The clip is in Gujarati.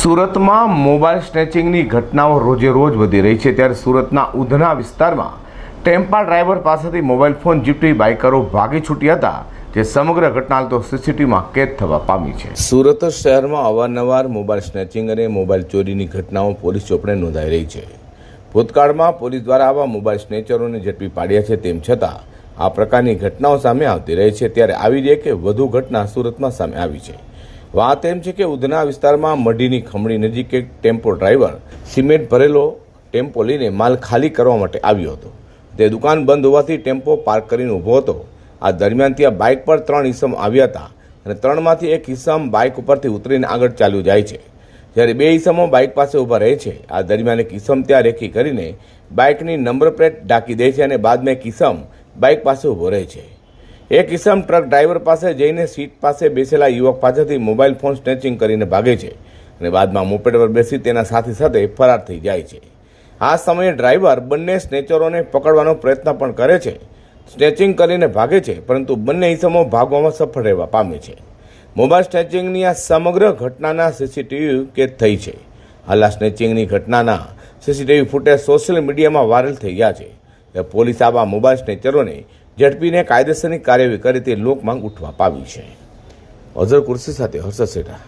સુરતમાં મોબાઈલ સ્નેચિંગની ઘટનાઓ રોજે રોજ વધી રહી છે. ત્યારે સુરતના ઉધના વિસ્તારમાં ટેમ્પા ડ્રાઈવર પાસેથી મોબાઈલ ફોન જીપટી બાઇકરો ભાગી છૂટ્યા હતા, જે સમગ્ર ઘટના તો સીસીટીવીમાં કેદ થવા પામી છે. સુરત શહેરમાં અવારનવાર મોબાઈલ સ્નેચિંગ અને મોબાઈલ ચોરીની ઘટનાઓ પોલીસ ચોપડે નોંધાઈ રહી છે. ભૂતકાળમાં પોલીસ દ્વારા આવા મોબાઈલ સ્નેચરોને ઝડપી પાડ્યા છે તેમ છતાં આ પ્રકારની ઘટનાઓ સામે આવતી રહી છે. ત્યારે આવી રહી કે વધુ ઘટના સુરતમાં સામે આવી છે. વાત એમ છે કે ઉધના વિસ્તારમાં મઢીની ખમણી નજીક એક ટેમ્પો ડ્રાઈવર સિમેન્ટ ભરેલો ટેમ્પો લઈને માલ ખાલી કરવા માટે આવ્યો હતો. તે દુકાન બંધ હોવાથી ટેમ્પો પાર્ક કરીને ઊભો હતો. આ દરમિયાન ત્યાં બાઇક પર ત્રણ ઈસમ આવ્યા હતા અને ત્રણમાંથી એક ઈસમ બાઇક ઉપરથી ઉતરીને આગળ ચાલ્યું જાય છે. જ્યારે બે ઈસમો બાઇક પાસે ઊભા રહે છે, આ દરમિયાન એક ઈસમ ત્યાં રેખી કરીને બાઇકની નંબર પ્લેટ ઢાંકી દે છે અને બાદમાં એક ઈસમ બાઇક પાસે ઊભો રહે છે. એક ઇસમ ટ્રક ડ્રાઈવર પાસે જઈને સીટ પાસે બેસેલા યુવક પાસેથી મોબાઈલ ફોન સ્નેચિંગ કરીને ભાગે છે અને બાદમાં મોપેડ પર બેસી તેના સાથી સાથે ફરાર થઈ જાય છે. આ સમયે ડ્રાઈવર બંને સ્નેચરોને પકડવાનો પ્રયત્ન પણ કરે છે. સ્નેચિંગ કરીને ભાગે છે, પરંતુ બંને ઇસમો ભાગવામાં સફળ રહેવા પામે છે. મોબાઈલ સ્નેચિંગની આ સમગ્ર ઘટનાના સીસીટીવી કેદ થઈ છે. હાલ આ સ્નેચિંગની ઘટનાના સીસીટીવી ફૂટેજ સોશિયલ મીડિયામાં વાયરલ થઈ ગયા છે. પોલીસ આવા મોબાઈલ સ્નેચરોને ઝડપીને કાયદેસરની કાર્યવાહી કરે તે લોકમાંગ ઉઠવા પામી છે. અઝર કુર્સી સાથે હર્ષદ સેઠા.